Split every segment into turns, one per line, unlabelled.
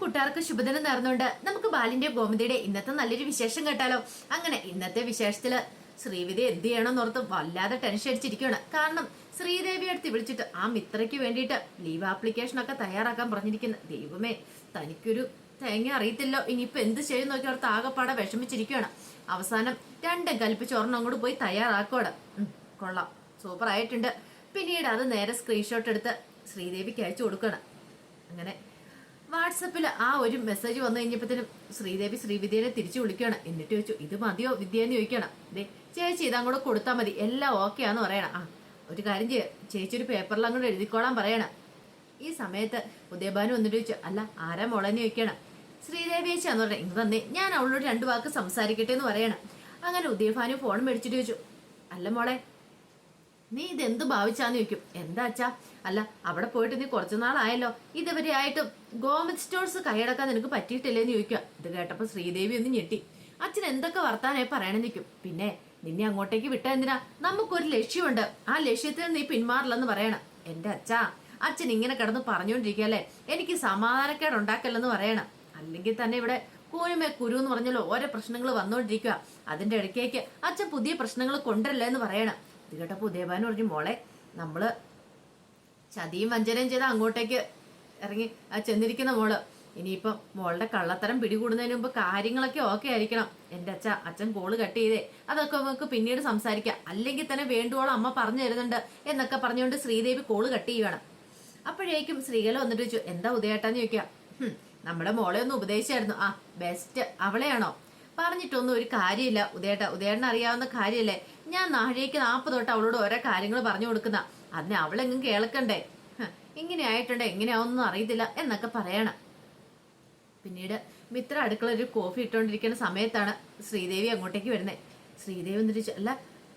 കൂട്ടുകാർക്ക് ശുഭദിനം നേർന്നുകൊണ്ട് നമുക്ക് ബാലിന്റെ ഗോമതിയുടെ ഇന്നത്തെ നല്ലൊരു വിശേഷം കേട്ടാലോ? അങ്ങനെ ഇന്നത്തെ വിശേഷത്തിൽ ശ്രീവിധി എന്ത് ചെയ്യണമെന്നോർത്ത് വല്ലാതെ ടെൻഷൻ അടിച്ചിരിക്കുകയാണ്. കാരണം ശ്രീദേവി അടുത്ത് വിളിച്ചിട്ട് ആ മിത്രയ്ക്ക് വേണ്ടിയിട്ട് ലീവ് ആപ്ലിക്കേഷൻ ഒക്കെ തയ്യാറാക്കാൻ പറഞ്ഞിരിക്കുന്ന. ദൈവമേ തനിക്കൊരു തേങ്ങ അറിയത്തില്ലോ. ഇനിയിപ്പോ എന്ത് ചെയ്യും നോക്കി ഓർത്ത് ആകെപ്പാടെ വിഷമിച്ചിരിക്കുകയാണ്. അവസാനം രണ്ടും കൽപ്പിച്ച് ഒരെണ്ണം അങ്ങോട്ട് പോയി തയ്യാറാക്കോടെ കൊള്ളാം. സൂപ്പർ ആയിട്ടുണ്ട് പിന്നീട് അത് നേരെ സ്ക്രീൻഷോട്ട് എടുത്ത് ശ്രീദേവിക്ക് അയച്ചു കൊടുക്കണം അങ്ങനെ വാട്സപ്പിൽ ആ ഒരു മെസ്സേജ് വന്നു കഴിഞ്ഞപ്പോഴത്തേനും ശ്രീദേവി ശ്രീവിദ്യനെ തിരിച്ചു വിളിക്കുകയാണ്. എന്നിട്ട് ചോദിച്ചു ഇത് മതിയോ? വിദ്യ എന്ന് ചോദിക്കണം ദേ ചേച്ചി ഇതാ അങ്ങോട്ട് കൊടുത്താൽ മതി. എല്ലാം ഓക്കെ ആന്ന് പറയണം. ആ ഒരു കാര്യം ചെയ്യുക ചേച്ചി ഒരു പേപ്പറിൽ അങ്ങോട്ട് എഴുതിക്കോളാൻ പറയണം. ഈ സമയത്ത് ഉദയഭാനു വന്നിട്ട് ചോദിച്ചു അല്ല ആരാ മോളെന്ന് ചോദിക്കണം ശ്രീദേവി ചേച്ചി എന്ന് പറഞ്ഞത് ഇങ്ങ് തന്നെ ഞാൻ അവളോട് രണ്ട് വാക്ക് സംസാരിക്കട്ടെ എന്ന് പറയണം. അങ്ങനെ ഉദയഭാനു ഫോൺ മേടിച്ചിട്ട് ചോദിച്ചു അല്ല മോളെ നീ ഇതെന്ത് ഭാവിച്ചാന്ന് ചോദിക്കും? എന്താ അച്ഛാ? അല്ല അവിടെ പോയിട്ട് നീ കുറച്ചു നാളായല്ലോ. ഇതുവരെ ആയിട്ടും ഗോമത് സ്റ്റോഴ്സ് കൈയടക്കാൻ നിനക്ക് പറ്റിയിട്ടില്ലേന്ന് ചോദിക്കുക. ഇത് കേട്ടപ്പോൾ ശ്രീദേവി ഒന്ന് ഞെട്ടി. അച്ഛൻ എന്തൊക്കെ വർത്താനായി പറയണം നിൽക്കും പിന്നെ നിന്നെ അങ്ങോട്ടേക്ക് വിട്ട എന്തിനാ? നമുക്കൊരു ലക്ഷ്യമുണ്ട്. ആ ലക്ഷ്യത്തിൽ നീ പിന്മാറില്ലെന്ന് പറയണം. എന്റെ അച്ഛാ അച്ഛൻ ഇങ്ങനെ കിടന്ന് പറഞ്ഞുകൊണ്ടിരിക്കുകയല്ലേ എനിക്ക് സമാധാനക്കേട് ഉണ്ടാക്കല്ലെന്ന് പറയണം. അല്ലെങ്കിൽ തന്നെ ഇവിടെ കൂനുമേ കുരു എന്ന് പറഞ്ഞാൽ ഓരോ പ്രശ്നങ്ങൾ വന്നുകൊണ്ടിരിക്കുക അതിന്റെ ഇടയ്ക്കേക്ക് അച്ഛൻ പുതിയ പ്രശ്നങ്ങൾ കൊണ്ടുവരില്ല എന്ന് പറയണം. ഇത് കേട്ടപ്പോ ഉദയഭാനു പറഞ്ഞു മോളെ നമ്മൾ ചതിയും വഞ്ചനയും ചെയ്ത് അങ്ങോട്ടേക്ക് ഇറങ്ങി ചെന്നിരിക്കുന്ന മോൾ. ഇനിയിപ്പം മോളുടെ കള്ളത്തരം പിടികൂടുന്നതിന് മുമ്പ് കാര്യങ്ങളൊക്കെ ഓക്കെ ആയിരിക്കണം. എന്റെ അച്ഛ അച്ഛൻ കോൾ കട്ട് ചെയ്തേ. അതൊക്കെ നമുക്ക് പിന്നീട് സംസാരിക്കാം. അല്ലെങ്കിൽ തന്നെ വേണ്ടുവോളം അമ്മ പറഞ്ഞു തരുന്നുണ്ട് എന്നൊക്കെ പറഞ്ഞുകൊണ്ട് ശ്രീദേവി കോൾ കട്ട് ചെയ്യുകയാണ് അപ്പോഴേക്കും ശ്രീകല വന്നിട്ട് ചോദിച്ചു എന്താ ഉദയേട്ടാന്ന് ചോദിക്കാം നമ്മുടെ മോളെ ഒന്ന് ഉപദേശിച്ചായിരുന്നു. ആ ബെസ്റ്റ് അവളെയാണോ? പറഞ്ഞിട്ടൊന്നും ഒരു കാര്യമില്ല ഉദയേട്ട. ഉദയേട്ടൻ അറിയാവുന്ന കാര്യമല്ലേ? ഞാൻ നാഴേക്ക് നാൽപ്പത് തൊട്ട് അവളോട് ഓരോ കാര്യങ്ങൾ പറഞ്ഞു കൊടുക്കുന്ന. അതിനെ അവളെങ്ങും കേൾക്കണ്ടേ? ഇങ്ങനെ ആയിട്ടുണ്ട് എങ്ങനെയാവൊന്നും അറിയത്തില്ല എന്നൊക്കെ പറയണം. പിന്നീട് മിത്ര അടുക്കള ഒരു കോഫി ഇട്ടുകൊണ്ടിരിക്കുന്ന സമയത്താണ് ശ്രീദേവി അങ്ങോട്ടേക്ക് വരുന്നത് ശ്രീദേവി എന്ന് ചോദിച്ചു അല്ല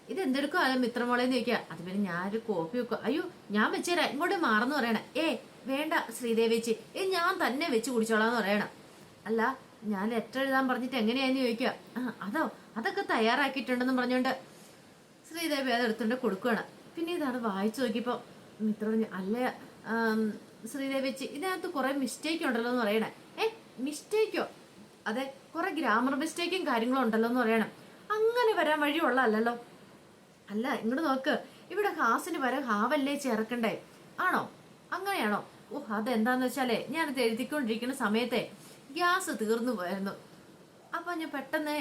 ഇത് എന്തെടുക്കും അല്ല മിത്രമോളെന്ന് ചോദിക്കുക അത് പിന്നെ ഞാനൊരു കോഫി വെക്കുക അയ്യോ ഞാൻ വെച്ചുതരാം ഇങ്ങോട്ട് മാറെന്ന് പറയണേ. ഏ വേണ്ട ശ്രീദേവി ചേച്ചി ഏ ഞാൻ തന്നെ വെച്ച് കുടിച്ചോളാന്ന് പറയണം. അല്ല ഞാൻ ലെറ്റർ എഴുതാൻ പറഞ്ഞിട്ട് എങ്ങനെയാന്ന് ചോദിക്കുക ആ അതോ അതൊക്കെ തയ്യാറാക്കിയിട്ടുണ്ടെന്ന് പറഞ്ഞുകൊണ്ട് ശ്രീദേവി അത് എടുത്തുകൊണ്ട് കൊടുക്കുകയാണ് പിന്നെ ഇതാണ് വായിച്ചു നോക്കിയപ്പോൾ മിത്ര പറഞ്ഞു അല്ല ശ്രീദേവി വെച്ച് ഇതിനകത്ത് കുറേ മിസ്റ്റേക്ക് ഉണ്ടല്ലോ എന്ന് പറയണേ. ഏ മിസ്റ്റേക്കോ അതെ കുറേ ഗ്രാമർ മിസ്റ്റേക്കും കാര്യങ്ങളും ഉണ്ടല്ലോ എന്ന് പറയണം. അങ്ങനെ വരാൻ വഴിയുള്ളതല്ലോ അല്ല ഇങ്ങോട്ട് നോക്ക്. ഇവിടെ ഹാസിന് വരെ ഹാവല്ലേ ചേർക്കണ്ടേ ആണോ? അങ്ങനെയാണോ? ഓ അതെന്താന്ന് വെച്ചാലേ ഞാനത് എഴുതിക്കൊണ്ടിരിക്കുന്ന സമയത്തെ ഗ്യാസ് തീർന്നു പോയിരുന്നു അപ്പൊ ഞാൻ പെട്ടെന്ന്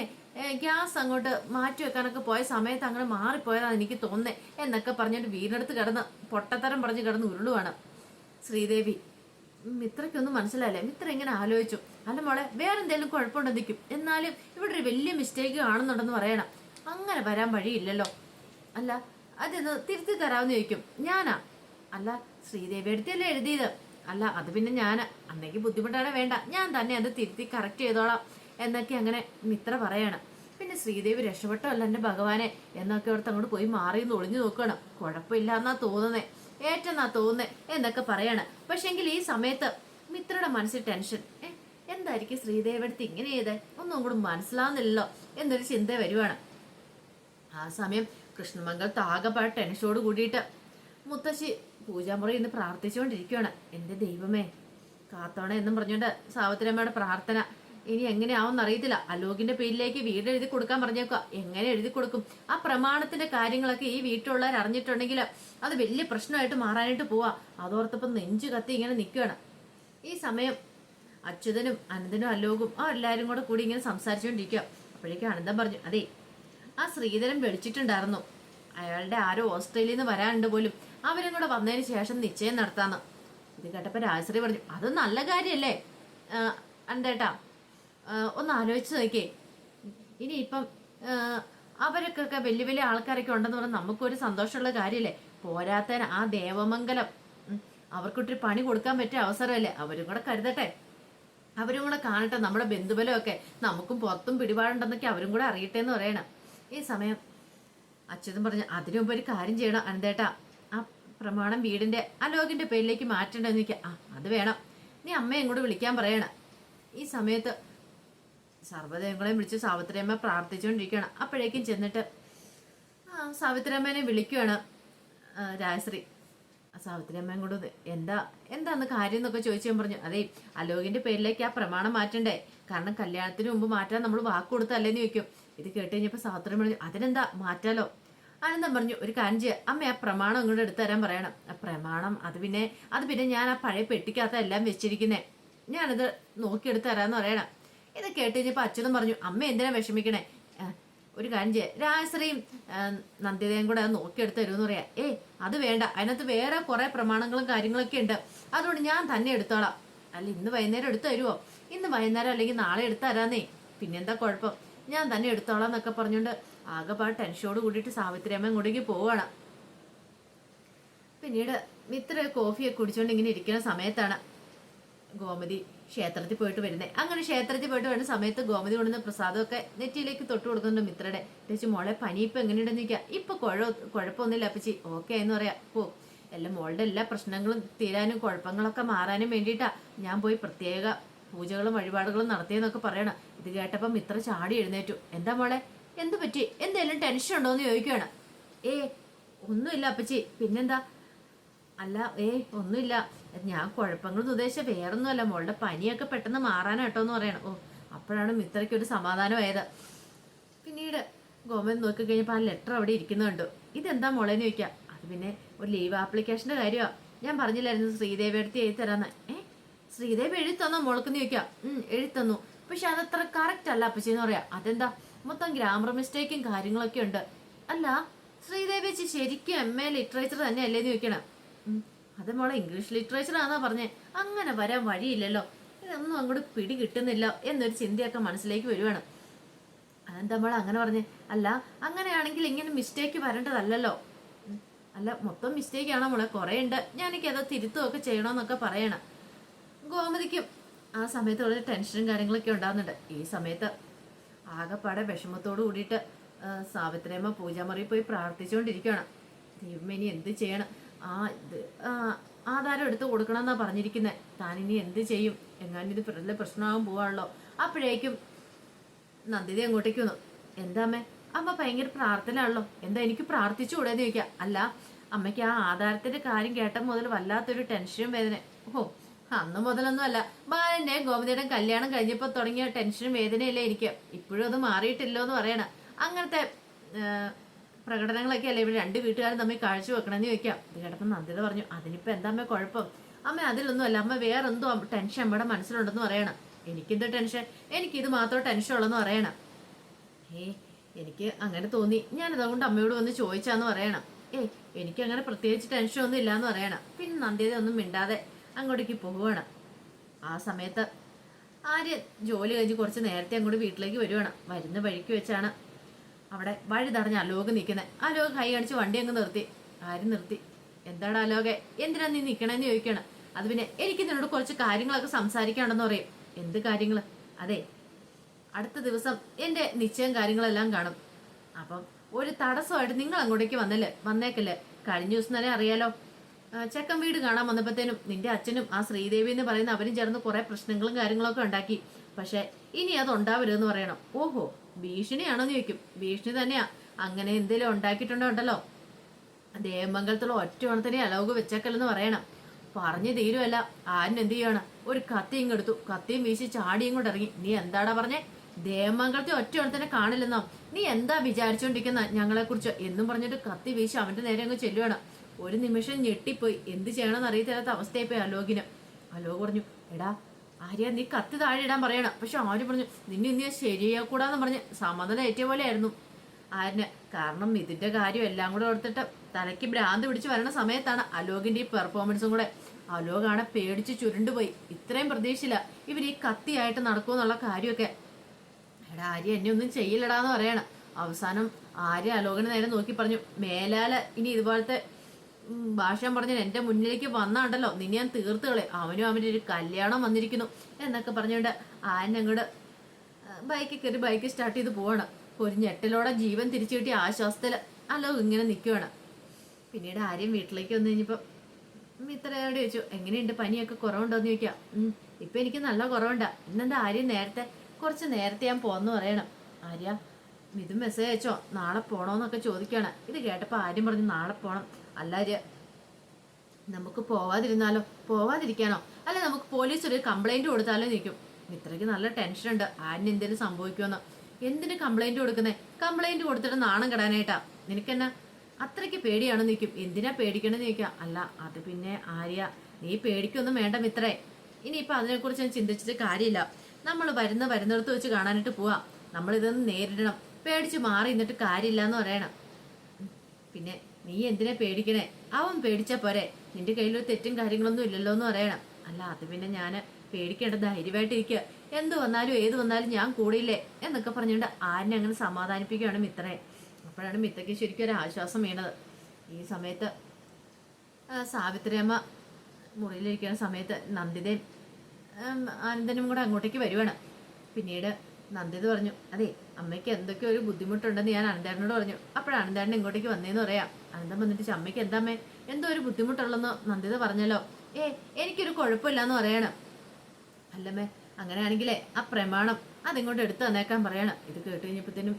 ഗ്യാസ് അങ്ങോട്ട് മാറ്റി വെക്കാനൊക്കെ പോയ സമയത്ത് അങ്ങനെ മാറിപ്പോയതാണ് എനിക്ക് തോന്നേ എന്നൊക്കെ പറഞ്ഞിട്ട് വീടിനടുത്ത് കിടന്ന് പൊട്ടത്തരം പറഞ്ഞ് കിടന്ന് ഉരുളുവാണ് ശ്രീദേവി. മിത്രയ്ക്കൊന്നും മനസ്സിലായില്ലേ? മിത്ര ഇങ്ങനെ ആലോചിച്ചു. അല്ല മോളെ വേറെ എന്തെങ്കിലും കുഴപ്പമുണ്ടെന്നിരിക്കും എന്നാലും ഇവിടെ ഒരു വലിയ മിസ്റ്റേക്ക് കാണുന്നുണ്ടെന്ന് പറയണം. അങ്ങനെ വരാൻ വഴിയില്ലല്ലോ. അല്ല അതൊന്ന് തിരുത്തി തരാമെന്ന് ചോദിക്കും. ഞാനാ? അല്ല ശ്രീദേവി അടുത്തല്ലേ എഴുതിയത്? അല്ല അത് പിന്നെ ഞാൻ അന്നേക്ക് ബുദ്ധിമുട്ടാണ് വേണ്ട. ഞാൻ തന്നെ അത് തിരുത്തി കറക്റ്റ് ചെയ്തോളാം. എന്നൊക്കെ അങ്ങനെ മിത്ര പറയണം. പിന്നെ ശ്രീദേവി രക്ഷപ്പെട്ടോ അല്ല എന്റെ ഭഗവാനെ. എന്നൊക്കെ അവിടുത്തെ അങ്ങോട്ട് പോയി മാറി എന്ന് ഒളിഞ്ഞു നോക്കണം കുഴപ്പമില്ല എന്നാ തോന്നുന്നേ. ഏറ്റെന്നാ തോന്നുന്നേ എന്നൊക്കെ പറയണം. പക്ഷെങ്കിൽ ഈ സമയത്ത് മിത്രയുടെ മനസ്സിൽ ടെൻഷൻ. എന്തായിരിക്കും ശ്രീദേവി അടുത്ത് ഇങ്ങനെ ചെയ്തേ? ഒന്നും കൂടെ മനസ്സിലാവുന്നില്ലല്ലോ എന്നൊരു ചിന്ത വരുവാണ്. ആ സമയം കൃഷ്ണമംഗൽ താകപ്പാട് ടെൻഷനോട് കൂടിയിട്ട് മുത്തശ്ശി പൂജാമുറി ഇന്ന് പ്രാർത്ഥിച്ചുകൊണ്ടിരിക്കുകയാണ്. എന്റെ ദൈവമേ കാത്തോണ എന്നും പറഞ്ഞുകൊണ്ട് സാവിത്രിയമ്മയുടെ പ്രാർത്ഥന ഇനി എങ്ങനെയാവുമെന്ന് അറിയത്തില്ല. അലോകിന്റെ പേരിലേക്ക് വീട് എഴുതി കൊടുക്കാൻ പറഞ്ഞേക്കുക എങ്ങനെ എഴുതി കൊടുക്കും? ആ പ്രമാണത്തിന്റെ കാര്യങ്ങളൊക്കെ ഈ വീട്ടിലുള്ളവർ അറിഞ്ഞിട്ടുണ്ടെങ്കിൽ അത് വലിയ പ്രശ്നമായിട്ട് മാറാനായിട്ട് പോവാ. അതോർത്തപ്പം നെഞ്ചു കത്തി ഇങ്ങനെ നിൽക്കുകയാണ് ഈ സമയം അച്യുതനും അനന്തനും അലോകും ആ എല്ലാവരും കൂടെ കൂടി ഇങ്ങനെ സംസാരിച്ചുകൊണ്ടിരിക്കുക അപ്പോഴേക്കും അനന്തം പറഞ്ഞു അതെ ആ ശ്രീധരൻ വിളിച്ചിട്ടുണ്ടായിരുന്നു. അയാളുടെ ആരോ ഓസ്ട്രേലിയയിൽ നിന്ന് വരാനുണ്ട് പോലും. അവരും കൂടെ വന്നതിന് ശേഷം നിശ്ചയം നടത്താന്ന്. ഇത് കേട്ടപ്പോൾ രാജശ്രീ പറഞ്ഞു അത് നല്ല കാര്യമല്ലേ അന്തേട്ടാ ഒന്ന് ആലോചിച്ച് നോക്കിയേ. ഇനി ഇപ്പം അവരൊക്കെ വലിയ വലിയ ആൾക്കാരൊക്കെ ഉണ്ടെന്ന് പറഞ്ഞാൽ നമുക്കൊരു സന്തോഷമുള്ള കാര്യമല്ലേ പോരാത്തതിന് ആ ദേവമംഗലം. അവർക്കൊട്ടൊരു പണി കൊടുക്കാൻ പറ്റിയ അവസരമല്ലേ? അവരും കൂടെ കരുതട്ടെ. അവരും കൂടെ കാണട്ടെ നമ്മുടെ ബന്ധുബലമൊക്കെ. നമുക്കും പുറത്തും പിടിപാടുണ്ടെന്നൊക്കെ അവരും കൂടെ അറിയട്ടെ എന്ന് പറയണം. ഈ സമയം അച്യുതൻ പറഞ്ഞു അതിനു മുമ്പ് ഒരു കാര്യം ചെയ്യണം അനന്തേട്ടാ. ആ പ്രമാണം വീടിന്റെ അലോകിന്റെ പേരിലേക്ക് മാറ്റണ്ടെന്ന് നിൽക്കുക ആ അത് വേണം. നീ അമ്മയെ ഇങ്ങോട്ട് വിളിക്കാൻ പറയണം. ഈ സമയത്ത് സർവദേവങ്ങളെയും വിളിച്ച് സാവിത്രിയമ്മ പ്രാർത്ഥിച്ചുകൊണ്ടിരിക്കുകയാണ്. അപ്പോഴേക്കും ചെന്നിട്ട് സാവിത്രിയമ്മേനെ വിളിക്കുകയാണ് രാജശ്രീ. സാവിത്രിയമ്മയും കൂടെ എന്താ എന്താന്ന് കാര്യം എന്നൊക്കെ ചോദിച്ചു പറഞ്ഞു. അതെ അലോകിന്റെ പേരിലേക്ക് ആ പ്രമാണം മാറ്റണ്ടേ? കാരണം കല്യാണത്തിന് മുമ്പ് മാറ്റാൻ നമ്മൾ വാക്ക് കൊടുത്തല്ലേന്ന് ചോദിക്കും. ഇത് കേട്ട് കഴിഞ്ഞപ്പോൾ സാവിത്രി പറഞ്ഞു അതിനെന്താ മാറ്റാലോ? അനന്തം പറഞ്ഞു ഒരു ചെയ്യാം അമ്മ ആ പ്രമാണം ഇങ്ങോട്ട് എടുത്തു തരാൻ പറയണം. ആ പ്രമാണം അത് പിന്നെ അത് പിന്നെ ഞാൻ ആ പഴയ പെട്ടിക്കകത്ത് എല്ലാം വെച്ചിരിക്കുന്നേ. ഞാനത് നോക്കിയെടുത്ത് തരാന്ന് പറയണം. ഇത് കേട്ട് കഴിഞ്ഞപ്പോൾ അച്ഛനും പറഞ്ഞു അമ്മ എന്തിനാ വിഷമിക്കണേ? ഒരു കാര്യം ചെയ്യാം. രാജശ്രീയും നന്ദിതയും കൂടെ അത് നോക്കിയെടുത്ത് തരുമെന്ന് പറയാം. ഏയ് അത് വേണ്ട. അതിനകത്ത് വേറെ കുറെ പ്രമാണങ്ങളും കാര്യങ്ങളൊക്കെ ഉണ്ട്. അതുകൊണ്ട് ഞാൻ തന്നെ എടുത്തോളാം. അല്ല ഇന്ന് വൈകുന്നേരം എടുത്തു ഇന്ന് വൈകുന്നേരം അല്ലെങ്കിൽ നാളെ എടുത്തു തരാന്നേ. പിന്നെന്താ കുഴപ്പം? ഞാൻ തന്നെ എടുത്തോളാം എന്നൊക്കെ പറഞ്ഞുകൊണ്ട് ആകെപ്പാട് ടെൻഷനോട് കൂടിയിട്ട് സാവിത്രി അമ്മ പോവാണ്. പിന്നീട് മിത്ര കോഫിയൊക്കെ കുടിച്ചുകൊണ്ട് ഇങ്ങനെ ഇരിക്കുന്ന സമയത്താണ് ഗോമതി ക്ഷേത്രത്തിൽ പോയിട്ട് വരുന്നത് അങ്ങനെ ക്ഷേത്രത്തിൽ പോയിട്ട് വരുന്ന സമയത്ത് ഗോമതി കൊണ്ടുവന്ന പ്രസാദമൊക്കെ നെറ്റിയിലേക്ക് തൊട്ട് കൊടുക്കുന്നുണ്ട് മിത്രയുടെ ചേച്ചി മോളെ പനി ഇപ്പൊ എങ്ങനെയുണ്ടെന്ന് ചോദിക്കാം. ഇപ്പൊ കുഴ കുഴപ്പമൊന്നുമില്ല അപ്പച്ചി. ഓക്കെ എന്ന് പറയാം. പോ. എല്ലാം മോളുടെ എല്ലാ പ്രശ്നങ്ങളും തീരാനും കുഴപ്പങ്ങളൊക്കെ മാറാനും വേണ്ടിയിട്ടാ ഞാൻ പോയി പ്രത്യേക പൂജകളും വഴിപാടുകളും നടത്തിയെന്നൊക്കെ പറയണം. ഇത് കേട്ടപ്പോൾ മിത്ര ചാടി എഴുന്നേറ്റു. എന്താ മോളെ? എന്ത് പറ്റി? എന്തെങ്കിലും ടെൻഷൻ ഉണ്ടോ? എന്ന് ചോദിക്കുകയാണ് ഏ ഒന്നുമില്ല അപ്പച്ചി. പിന്നെന്താ? അല്ല ഏ ഒന്നുമില്ല. ഞാൻ കുഴപ്പങ്ങളൊന്നും ഉദ്ദേശിച്ച വേറൊന്നുമല്ല. മോളുടെ പനിയൊക്കെ പെട്ടെന്ന് മാറാനാട്ടോ എന്ന് പറയണം. ഓ അപ്പോഴാണ് മിത്രയ്ക്ക് ഒരു സമാധാനമായത്. പിന്നീട് ഗോമൻ നോക്കി കഴിഞ്ഞപ്പോൾ ആ ലെറ്റർ അവിടെ ഇരിക്കുന്നുണ്ട് ഇതെന്താ മോളേന്ന് ചോദിക്കാം. അത് പിന്നെ ഒരു ലീവ് ആപ്ലിക്കേഷന്റെ കാര്യമാണ് ഞാൻ പറഞ്ഞില്ലായിരുന്നു ശ്രീദേവി എടുത്ത് എഴുതി തരാന്ന്. ഏ ശ്രീദേവി എഴുതി തന്നോ മോൾക്കെന്ന് ചോദിക്കാം. ഉം എഴുതി തന്നു. പക്ഷെ അതത്ര കറക്റ്റ് അല്ല അപ്പച്ചെന്ന് പറയാം. അതെന്താ? മൊത്തം ഗ്രാമർ മിസ്റ്റേക്കും കാര്യങ്ങളൊക്കെ ഉണ്ട്. അല്ല ശ്രീദേവി ശരിക്കും എം എ ലിറ്ററേച്ചർ തന്നെയല്ലേ ചോദിക്കണം. അത് മോളെ ഇംഗ്ലീഷ് ലിറ്ററേച്ചർ ആണെന്നാ പറഞ്ഞേ. അങ്ങനെ വരാൻ വഴിയില്ലല്ലോ. ഇതൊന്നും അങ്ങോട്ട് പിടി കിട്ടുന്നില്ല എന്നൊരു ചിന്തയൊക്കെ മനസ്സിലേക്ക് വരുവാണ്. അതെന്താ മോളെ അങ്ങനെ പറഞ്ഞേ? അല്ല അങ്ങനെയാണെങ്കിൽ ഇങ്ങനെ മിസ്റ്റേക്ക് വരേണ്ടതല്ലല്ലോ. അല്ല മൊത്തം മിസ്റ്റേക്ക് ആണോ മോളെ? കുറേ ഉണ്ട് ഞാനെനിക്ക് അതോ തിരുത്തുമൊക്കെ ചെയ്യണമെന്നൊക്കെ പറയണം. ഗോമതിക്കും ആ സമയത്ത് വളരെ ടെൻഷനും കാര്യങ്ങളൊക്കെ ഉണ്ടാകുന്നുണ്ട് ഈ സമയത്ത് ആകെപ്പാടെ വിഷമത്തോട് കൂടിയിട്ട് സാവിത്രിയമ്മ പൂജാമുറിയിൽ പോയി പ്രാർത്ഥിച്ചുകൊണ്ടിരിക്കുകയാണ് ദൈവമേ ഇനി എന്ത് ചെയ്യണം? ആ ഇത് ആധാരം എടുത്ത് കൊടുക്കണം എന്നാ പറഞ്ഞിരിക്കുന്നത് താനിനി എന്ത് ചെയ്യും? എങ്ങാനും ഇത് വലിയ പ്രശ്നമാകും പോവാണല്ലോ. അപ്പോഴേക്കും നന്ദിത അങ്ങോട്ടേക്ക് വന്നു. എന്താ അമ്മേ? അമ്മ ഭയങ്കര പ്രാർത്ഥനയാണല്ലോ. എന്താ എനിക്ക് പ്രാർത്ഥിച്ചുകൂടെ എന്ന് ചോദിക്കാം. അല്ല അമ്മയ്ക്ക് ആ ആധാരത്തിന്റെ കാര്യം കേട്ട മുതൽ വല്ലാത്തൊരു ടെൻഷനും വേദന. ഓ അന്ന് മുതലൊന്നും അല്ല ബാലന്റെ ഗോമതിയുടെ കല്യാണം കഴിഞ്ഞപ്പോ തുടങ്ങിയ ടെൻഷനും വേദനയല്ലേ എനിക്ക്. ഇപ്പോഴും അത് മാറിയിട്ടില്ലോ എന്ന് പറയണ. അങ്ങനത്തെ പ്രകടനങ്ങളൊക്കെ അല്ലേ? ഇവിടെ രണ്ട് വീട്ടുകാരും തമ്മിൽ കാഴ്ച വെക്കണമെന്ന് ചോദിക്കാം. ഇത് കേട്ടപ്പോൾ നന്ദിത പറഞ്ഞു അതിനിപ്പോ എന്താ അമ്മ കുഴപ്പം? അമ്മ അതിലൊന്നും അല്ല അമ്മ വേറെന്തോ ടെൻഷൻ അമ്മയുടെ മനസ്സിലുണ്ടെന്ന് പറയണം. എനിക്കെന്ത് ടെൻഷൻ? എനിക്കിത് മാത്രം ടെൻഷൻ ഉള്ളെന്ന് പറയണം. ഏ എനിക്ക് അങ്ങനെ തോന്നി. ഞാൻ അതുകൊണ്ട് അമ്മയോട് വന്ന് ചോദിച്ചാന്ന് പറയണം. ഏയ് എനിക്ക് അങ്ങനെ പ്രത്യേകിച്ച് ടെൻഷൻ ഒന്നും ഇല്ലാന്ന് പറയണം. പിന്നെ നന്ദിത ഒന്നും മിണ്ടാതെ അങ്ങോട്ടേക്ക് പോവുകയാണ് ആ സമയത്ത് ആര്യ ജോലി കഴിഞ്ഞ് കുറച്ച് നേരത്തെ അങ്ങോട്ട് വീട്ടിലേക്ക് വരുവാണ്. വരുന്ന വഴിക്ക് വെച്ചാണ് അവിടെ വഴി തടഞ്ഞ അലോക് നിൽക്കുന്നത് അലോക് കൈ അടിച്ച് വണ്ടി അങ്ങ് നിർത്തി. ആരും നിർത്തി? എന്താടാ അലോകെ എന്തിനാ നീ നിൽക്കണമെന്ന് ചോദിക്കണം. അത് പിന്നെ എനിക്ക് നിന്നോട് കുറച്ച് കാര്യങ്ങളൊക്കെ സംസാരിക്കാണെന്ന് പറയും. എന്ത് കാര്യങ്ങൾ അതെ അടുത്ത ദിവസം എന്റെ നിശ്ചയം കാര്യങ്ങളെല്ലാം കാണും. അപ്പം ഒരു തടസ്സമായിട്ട് നിങ്ങൾ അങ്ങോട്ടേക്ക് വന്നല്ലേ? വന്നേക്കല്ലേ? കഴിഞ്ഞ ദിവസം തന്നെ അറിയാലോ. ചെക്കൻ വീട് കാണാൻ വന്നപ്പോഴത്തേനും നിന്റെ അച്ഛനും ആ ശ്രീദേവി എന്ന് പറയുന്ന അവരും ചേർന്ന് കുറെ പ്രശ്നങ്ങളും കാര്യങ്ങളൊക്കെ ഉണ്ടാക്കി. പക്ഷെ ഇനി അത് ഉണ്ടാവരുതെന്ന് പറയണം. ഓഹോ ഭീഷണിയാണോന്ന് ചോദിക്കും. ഭീഷണി തന്നെയാ. അങ്ങനെ എന്തെങ്കിലും ഉണ്ടാക്കിയിട്ടുണ്ടോ ഉണ്ടല്ലോ? ദേവമംഗലത്തുള്ള ഒറ്റ ഓണത്തിനെ അലോക് വെച്ചേക്കല്ലെന്ന് പറയണം. പറഞ്ഞു തീരുമല്ല ആരും എന്ത് ചെയ്യണം ഒരു കത്തിയും എടുത്തു കത്തിയും വീശി ചാടിയും കൊണ്ട് ഇറങ്ങി. നീ എന്താടാ പറഞ്ഞേ? ദേവമംഗലത്തെ ഒറ്റ ഓണത്തിനെ കാണില്ലെന്നോ? നീ എന്താ വിചാരിച്ചോണ്ടിരിക്കുന്ന? ഞങ്ങളെ കുറിച്ച് എന്നും പറഞ്ഞിട്ട് കത്തി വീശി അവന്റെ നേരെ അങ്ങ് ചെല്ലുവാണ്. ഒരു നിമിഷം ഞെട്ടിപ്പോയി. എന്ത് ചെയ്യണമെന്ന് അറിയത്തില്ലാത്ത അവസ്ഥയായി പോയി അലോകിന് അലോക് പറഞ്ഞു എടാ ആര്യ നീ കത്തി താഴെ ഇടാൻ പറയണം. പക്ഷെ ആര്യ പറഞ്ഞു നിന്നെ ഇനി ശരിയാക്കൂടാന്ന് പറഞ്ഞ് സമ്മതം ഏറ്റ പോലെ ആയിരുന്നു ആരിന് കാരണം ഇതിന്റെ കാര്യം എല്ലാം കൂടെ ഓർത്തിട്ട് തലയ്ക്ക് ഭ്രാന്ത് പിടിച്ച് വരണ സമയത്താണ് അലോകിന്റെ ഈ പെർഫോമൻസും കൂടെ. അലോകാണ് പേടിച്ച് ചുരുണ്ടുപോയി. ഇത്രയും പ്രതീക്ഷയില്ല ഇവർ ഈ കത്തിയായിട്ട് നടക്കുമെന്നുള്ള കാര്യമൊക്കെ. എടാ ആര്യ എന്നെ ഒന്നും ചെയ്യില്ലടാന്ന് പറയണം. അവസാനം ആര്യ അലോകനെ നേരെ നോക്കി പറഞ്ഞു മേലാല ഇനി ഇതുപോലത്തെ ഭാഷ പറഞ്ഞ് എന്റെ മുന്നിലേക്ക് വന്നാണ്ടല്ലോ. നിന്നെ ഞാൻ തീർത്തുകളെ അവനും അവന്റെ ഒരു കല്യാണം വന്നിരിക്കുന്നു എന്നൊക്കെ പറഞ്ഞുകൊണ്ട് ആൻ അങ്ങോട്ട് ബൈക്ക് കയറി ബൈക്ക് സ്റ്റാർട്ട് ചെയ്ത് പോവാണ്. ഒരു ഞെട്ടലോടെ ജീവൻ തിരിച്ചു കിട്ടിയ ആശ്വാസത്തിൽ അല്ലോ ഇങ്ങനെ നിൽക്കുവാണ് പിന്നീട് ആര്യം വീട്ടിലേക്ക് വന്നു കഴിഞ്ഞപ്പോ ഇത്രയോട് ചോദിച്ചു എങ്ങനെയുണ്ട്? പനിയൊക്കെ കുറവുണ്ടോ എന്ന് ചോദിക്കാം ഇപ്പം എനിക്ക് നല്ല കുറവുണ്ടാ. ഇന്നെന്താ ആര്യം നേരത്തെ കുറച്ച് നേരത്തെ ഞാൻ പോന്ന് പറയണം. ആര്യ ഇത് മെസ്സേജ് അയച്ചോ? നാളെ പോണോന്നൊക്കെ ചോദിക്കുകയാണ് ഇത് കേട്ടപ്പോൾ ആര്യം പറഞ്ഞു നാളെ പോണം. അല്ല നമുക്ക് പോവാതിരുന്നാലോ? പോവാതിരിക്കാനോ? അല്ല നമുക്ക് പോലീസ് ഒരു കംപ്ലൈന്റ് കൊടുത്താലോ നിൽക്കും മിത്രയ്ക്ക് നല്ല ടെൻഷൻ ഉണ്ട് ആന് എന്തെങ്കിലും സംഭവിക്കുമെന്ന് എന്തിന് കംപ്ലൈന്റ് കൊടുക്കുന്നേ? കംപ്ലൈന്റ് കൊടുത്തിട്ട് നാണം കെടാനായിട്ടാ. നിനക്കെന്നാ? അത്രയ്ക്ക് പേടിയാണ് നിൽക്കും എന്തിനാ പേടിക്കണമെന്ന് ചോദിക്കാം. അല്ല അത് പിന്നെ ആര്യ? നീ പേടിക്കൊന്നും വേണ്ട മിത്രേ. ഇനിയിപ്പോൾ അതിനെക്കുറിച്ച് ഞാൻ ചിന്തിച്ചിട്ട് കാര്യമില്ല. നമ്മൾ വരുന്ന വരുന്നിടത്ത് വെച്ച് കാണാനായിട്ട് പോവാം. നമ്മൾ ഇതൊന്നും നേരിടണം. പേടിച്ച് മാറി നിന്നിട്ട് കാര്യമില്ല എന്ന് പറയണം പിന്നെ നീ എന്തിനെ പേടിക്കണേ? അവൻ പേടിച്ച പോരെ. നിന്റെ കയ്യിൽ ഒരു തെറ്റും കാര്യങ്ങളൊന്നും ഇല്ലല്ലോ എന്ന് പറയണം. അല്ല അത് പിന്നെ ഞാൻ പേടിക്കേണ്ട ധൈര്യമായിട്ടിരിക്കുക എന്ത് വന്നാലും ഏത് വന്നാലും ഞാൻ കൂടിയില്ലേ? എന്നൊക്കെ പറഞ്ഞുകൊണ്ട് ആരിനെ അങ്ങനെ സമാധാനിപ്പിക്കുകയാണ് മിത്രയെ അപ്പോഴാണ് മിത്രയ്ക്ക് ശരിക്കും ഒരു ആശ്വാസം വീണത്. ഈ സമയത്ത് സാവിത്രിയമ്മ മുറിയിലിരിക്കുന്ന സമയത്ത് നന്ദിതയും അനന്തനും കൂടെ അങ്ങോട്ടേക്ക് വരുവാണ്. പിന്നീട് നന്ദിത പറഞ്ഞു. അതെ അമ്മയ്ക്ക് എന്തൊക്കെ ഒരു ബുദ്ധിമുട്ടുണ്ടെന്ന് ഞാൻ അനന്തേട്ടനോട് പറഞ്ഞു. അപ്പോഴാണ് അനന്തേട്ടൻ ഇങ്ങോട്ടേക്ക് വന്നേന്ന് പറയാം. അനന്തം വന്നിട്ട് "ചെ, അമ്മയ്ക്ക് എന്താ അമ്മേ? എന്തോ ഒരു ബുദ്ധിമുട്ടുള്ളെന്നോ നന്ദിത പറഞ്ഞല്ലോ. ഏ എനിക്കൊരു കുഴപ്പമില്ലാന്ന് പറയണം. അല്ലമ്മേ അങ്ങനെയാണെങ്കിലേ ആ പ്രമാണം അതിങ്ങോട്ട് എടുത്തു തന്നേക്കാൻ പറയണം. ഇത് കേട്ട് കഴിഞ്ഞപ്പോഴത്തേനും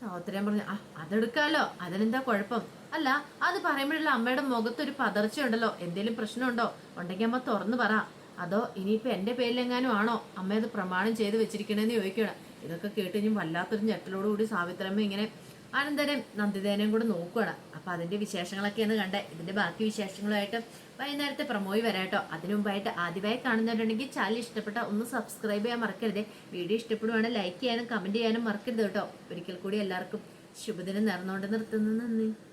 സഹോദരൻ പറഞ്ഞു ആ അതെടുക്കാലോ. അതിനെന്താ കുഴപ്പം? അല്ല അത് പറയുമ്പോഴുള്ള അമ്മയുടെ മുഖത്തൊരു പതർച്ചയുണ്ടല്ലോ. എന്തെങ്കിലും പ്രശ്നമുണ്ടോ? ഉണ്ടെങ്കിൽ അമ്മ തുറന്നു പറ. അതോ ഇനിയിപ്പോൾ എന്റെ പേരിലെങ്ങാനും ആണോ അമ്മ അത് പ്രമാണം ചെയ്ത് വെച്ചിരിക്കണമെന്ന് ചോദിക്കണം? ഇതൊക്കെ കേട്ട് കഴിഞ്ഞ് വല്ലാത്തൊരു ഞെട്ടലോടുകൂടി സാവിത്രമ്മ ഇങ്ങനെ അനന്തരം നന്ദിതേനെയും കൂടെ നോക്കുകയാണ് അപ്പോൾ അതിന്റെ വിശേഷങ്ങളൊക്കെയാണ് കണ്ടേ. ഇതിന്റെ ബാക്കി വിശേഷങ്ങളുമായിട്ട് വൈകുന്നേരത്തെ പ്രമോയി വരാട്ടോ. അതിനു മുമ്പായിട്ട് ആദ്യമായി കാണുന്നവരുണ്ടെങ്കിൽ ചാനൽ ഇഷ്ടപ്പെട്ട ഒന്ന് സബ്സ്ക്രൈബ് ചെയ്യാൻ മറക്കരുത്. വീഡിയോ ഇഷ്ടപ്പെടുവാണ് ലൈക്ക് ചെയ്യാനും കമന്റ് ചെയ്യാനും മറക്കരുത് കേട്ടോ. ഒരിക്കൽ കൂടി എല്ലാവർക്കും ശുഭദിനം നേർന്നുകൊണ്ട് നിർത്തുന്നു. നന്ദി.